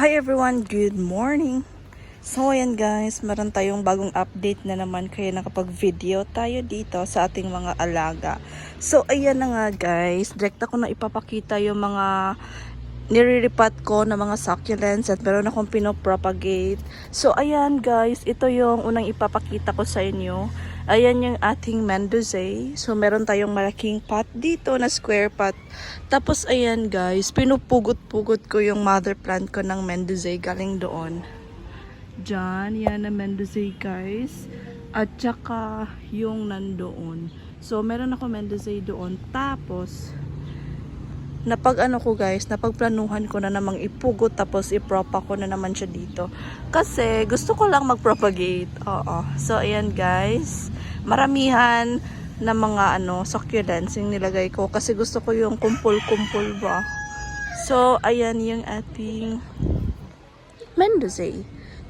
Hi everyone, good morning! So ayan guys, meron tayong bagong update na naman kaya nakapag-video tayo dito sa ating mga alaga. So ayan na nga guys, direct ako na ipapakita yung mga niriripat ko na mga succulents at meron akong pinopropagate. So ayan guys, ito yung unang ipapakita ko sa inyo. Ayan yung ating Mendoza. So meron tayong malaking pot dito na square pot. Tapos ayan guys, pinupugot-pugot ko yung mother plant ko ng Mendoza galing doon. Diyan, yan na Mendoza guys. At saka yung nandoon. So meron ako Mendoza doon. Tapos, napag ano ko guys, napagplanuhan ko na namang ipugot tapos ipropa ko na naman siya dito. Kasi gusto ko lang magpropagate. Oo. So ayan guys, maramihan na mga ano succulents yung nilagay ko kasi gusto ko yung kumpul-kumpul ba. So ayan yung ating Mendoza.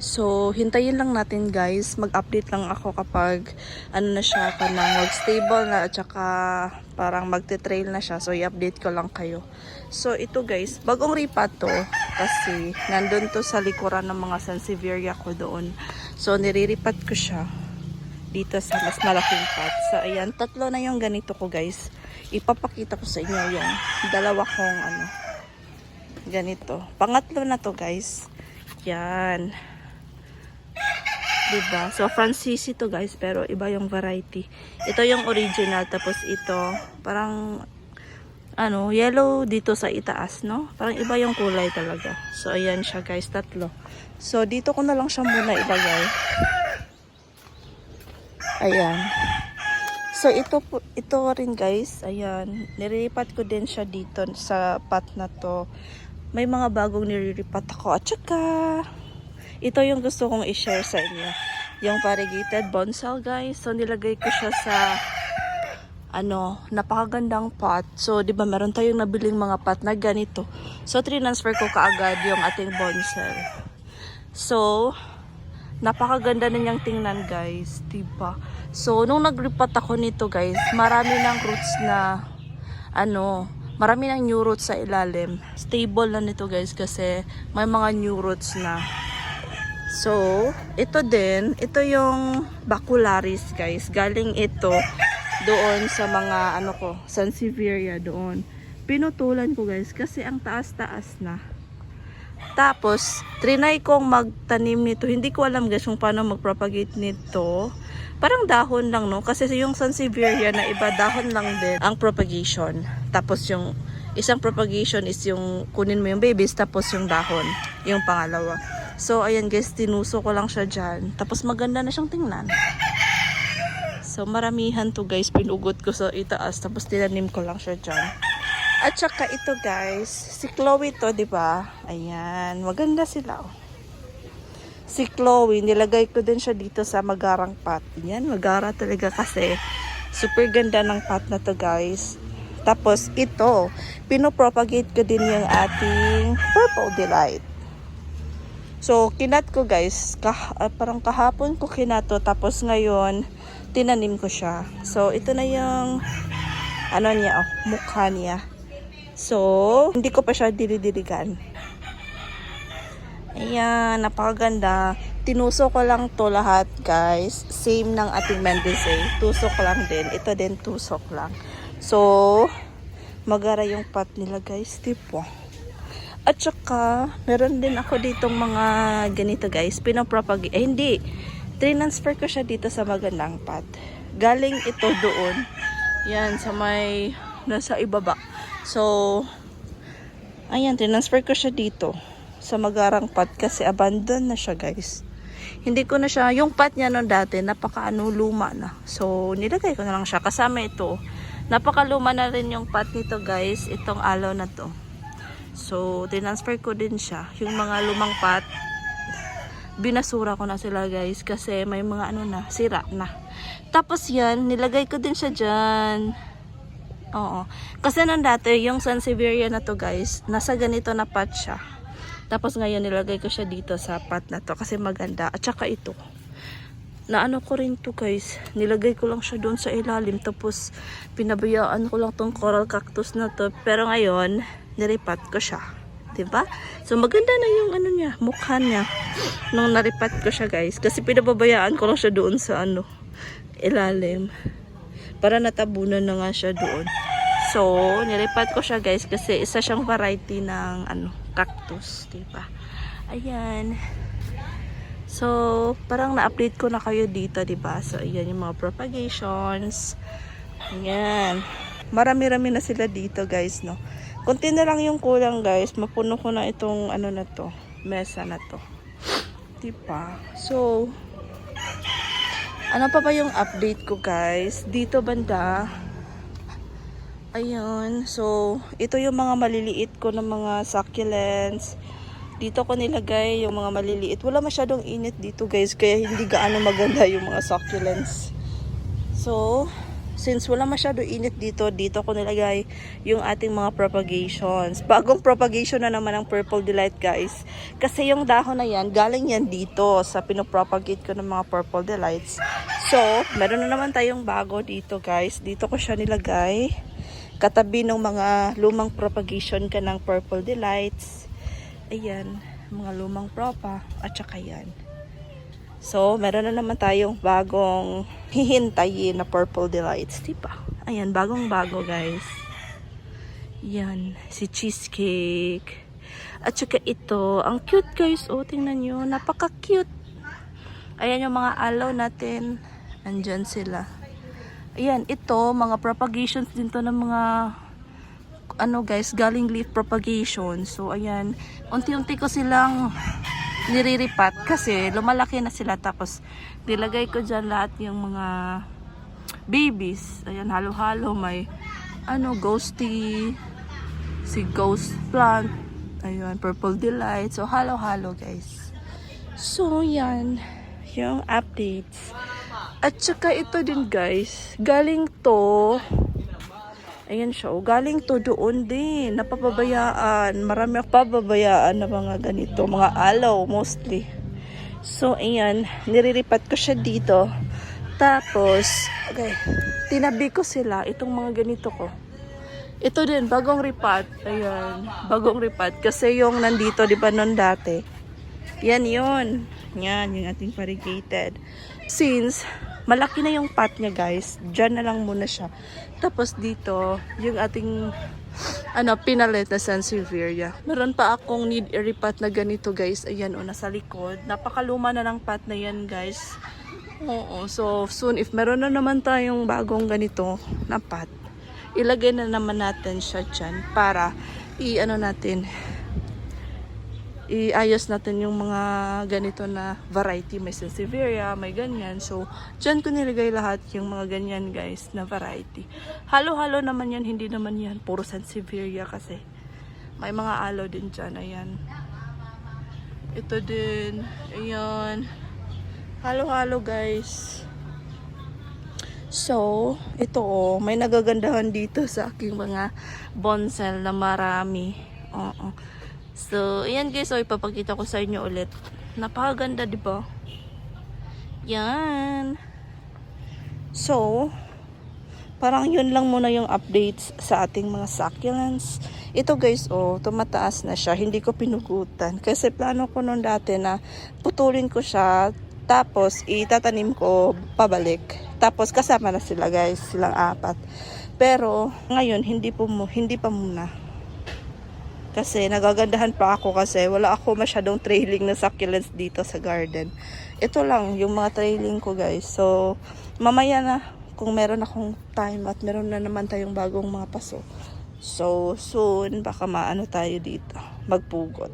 So, hintayin lang natin guys. Mag-update lang ako kapag ano na siya, kanang mag-stable na at saka parang magte-trail na siya. So, i-update ko lang kayo. So, ito guys, bagong ripa to kasi nandun to sa likuran ng mga Sansevieria ko doon. So, niriripat ko siya dito sa mas malaking pot. So, ayan, tatlo na yung ganito ko guys. Ipapakita ko sa inyo yung dalawa kong ano, ganito. Pangatlo na to guys. Yan. Diba? So, Francis ito guys, pero iba yung variety. Ito yung original, tapos ito, parang, ano, yellow dito sa itaas, no? Parang iba yung kulay talaga. So, ayan siya guys, tatlo. So, dito ko na lang siya muna ilagay. Ayan. So, ito, ito rin guys, ayan, nirilipat ko din siya dito sa pot na to. May mga bagong nirilipat ako. At saka, ito yung gusto kong i-share sa inyo. Yung variegated bonsal guys. So nilagay ko siya sa ano, napakagandang pot. So 'di ba meron tayong nabiling mga pot na ganito. So transfer ko kaagad yung ating bonsal. So napakaganda na niyang tingnan guys, 'di ba? So nung nagripat ako nito guys, marami ng roots na ano, marami ng new roots sa ilalim. Stable na nito guys kasi may mga new roots na. So, ito din, ito yung bacularis guys. Galing ito doon sa mga ano ko, Sansevieria doon. Pinutulan ko guys kasi ang taas-taas na. Tapos, trinay kong magtanim nito. Hindi ko alam guys kung paano magpropagate nito. Parang dahon lang no. Kasi yung Sansevieria na iba, dahon lang din ang propagation. Tapos yung isang propagation is yung kunin mo yung babies tapos yung dahon. Yung pangalawa. So, ayan guys, tinuso ko lang siya dyan. Tapos maganda na siyang tingnan. So, maramihan to guys. Pinugot ko sa itaas. Tapos tinanim ko lang siya dyan. At saka ito guys, si Chloe to, di ba? Ayan, maganda sila. Oh. Si Chloe, nilagay ko din siya dito sa magarang pot. Yan, magara talaga kasi. Super ganda ng pot na to guys. Tapos ito, pinopropagate ko din yung ating Purple Delight. So, kinat ko guys, kah ah, parang kahapon ko kinato tapos ngayon tinanim ko siya. So, ito na yung ano niya, oh, mukha niya. So, hindi ko pa siya dilidiligan. Ayan, napakaganda. Tinuso ko lang to lahat guys. Same ng ating Mendoza. Tusok lang din. Ito din tusok lang. So, magara yung pot nila guys. Tipo. At saka, meron din ako ditong mga ganito guys. Pinapropagate. Eh, hindi. Transfer ko siya dito sa magandang pot. Galing ito doon. Yan, sa may, nasa ibaba. So, ayan, transfer ko siya dito. Sa magarang pot kasi abandon na siya guys. Hindi ko na siya, yung pot niya noon dati, napaka ano, luma na. So, nilagay ko na lang siya. Kasama ito. Napakaluma na rin yung pot nito guys. Itong aloe na to. So, tinransfer ko din siya. Yung mga lumang pot, binasura ko na sila guys kasi may mga ano na, sira na. Tapos yan, nilagay ko din siya dyan. Oo. Kasi nung dati, yung Sansevieria na to guys, nasa ganito na pot siya. Tapos ngayon nilagay ko siya dito sa pot na to kasi maganda. At saka ito. Naano ko rin to guys. Nilagay ko lang siya doon sa ilalim. Tapos pinabayaan ko lang tong coral cactus na to. Pero ngayon, niripat ko siya. ba? So maganda na yung ano niya, mukha niya. Nung naripat ko siya guys. Kasi pinababayaan ko lang siya doon sa ano, ilalim. Para natabunan na nga siya doon. So, niripat ko siya guys kasi isa siyang variety ng ano, cactus, 'di ba? Ayan. So, parang na-update ko na kayo dito, 'di ba? So, ayan yung mga propagations. Ayan. Marami-rami na sila dito, guys, no. Kunti na lang yung kulang, guys. Mapuno ko na itong ano na to, mesa na to. 'Di ba? So, ano pa ba yung update ko, guys? Dito banda, Ayun. So, ito yung mga maliliit ko na mga succulents. Dito ko nilagay yung mga maliliit. Wala masyadong init dito guys. Kaya hindi gaano maganda yung mga succulents. So, since wala masyadong init dito, dito ko nilagay yung ating mga propagations. Bagong propagation na naman ang Purple Delight guys. Kasi yung dahon na yan, galing yan dito sa pinopropagate ko ng mga Purple Delights. So, meron na naman tayong bago dito guys. Dito ko siya nilagay katabi ng mga lumang propagation ka ng Purple Delights. Ayan, mga lumang propa at saka yan. So, meron na naman tayong bagong hihintayin na Purple Delights, di ba? Ayan, bagong bago guys. Yan, si cheesecake. At saka ito, ang cute guys. Oh, tingnan nyo, napaka-cute. Ayan yung mga aloe natin. Andyan sila. Ayan, ito, mga propagations din to ng mga ano guys, galing leaf propagation. So, ayan, unti-unti ko silang niriripat kasi lumalaki na sila. Tapos, nilagay ko dyan lahat yung mga babies. Ayan, halo-halo. May, ano, ghosty, si ghost plant. Ayan, purple delight. So, halo-halo guys. So, yan. Yung updates. At saka ito din guys, galing to, ayan siya, oh, galing to doon din, napapabayaan. Marami ako pababayaan na mga ganito, mga alaw mostly. So, ayan, niriripat ko siya dito. Tapos, okay, tinabi ko sila, itong mga ganito ko. Ito din, bagong ripat. Ayan, bagong ripat. Kasi yung nandito, di ba, nun dati. Yan yun. Yan, yung ating variegated. Since, malaki na yung pot niya guys, dyan na lang muna siya. Tapos dito, yung ating ano, pinalit na Sansevieria. Meron pa akong need i-repat na ganito guys. Ayan o, nasa likod. Napakaluma na ng pot na yan guys. Oo, so soon if meron na naman tayong bagong ganito na pot, ilagay na naman natin siya dyan para i-ano natin, iayos natin yung mga ganito na variety. May Sansevieria, may ganyan. So, dyan ko nilagay lahat yung mga ganyan guys na variety. Halo-halo naman yan, hindi naman yan. Puro Sansevieria kasi. May mga aloe din dyan, ayan. Ito din, ayan. Halo-halo guys. So, ito oh, may nagagandahan dito sa aking mga bonsel na marami. Oo. So, ayan guys, so ipapakita ko sa inyo ulit. Napakaganda, di ba? Yan. So, parang yun lang muna yung updates sa ating mga succulents. Ito guys, oh, tumataas na siya. Hindi ko pinugutan. Kasi plano ko noon dati na putulin ko siya, tapos itatanim ko pabalik. Tapos kasama na sila guys, silang apat. Pero ngayon hindi po hindi pa muna. Kasi nagagandahan pa ako kasi wala ako masyadong trailing na succulents dito sa garden. Ito lang yung mga trailing ko guys. So mamaya na kung meron akong time at meron na naman tayong bagong mga paso. So soon baka maano tayo dito, magpugot.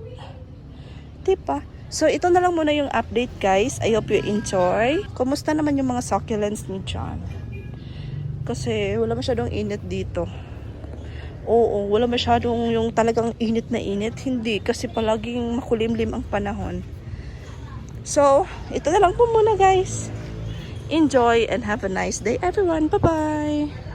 Diba? So ito na lang muna yung update guys. I hope you enjoy. Kumusta naman yung mga succulents ni John? Kasi wala masyadong init dito. Oo, wala masyadong yung talagang init na init. Hindi, kasi palaging makulimlim ang panahon. So, ito na lang po muna guys. Enjoy and have a nice day everyone. Bye-bye!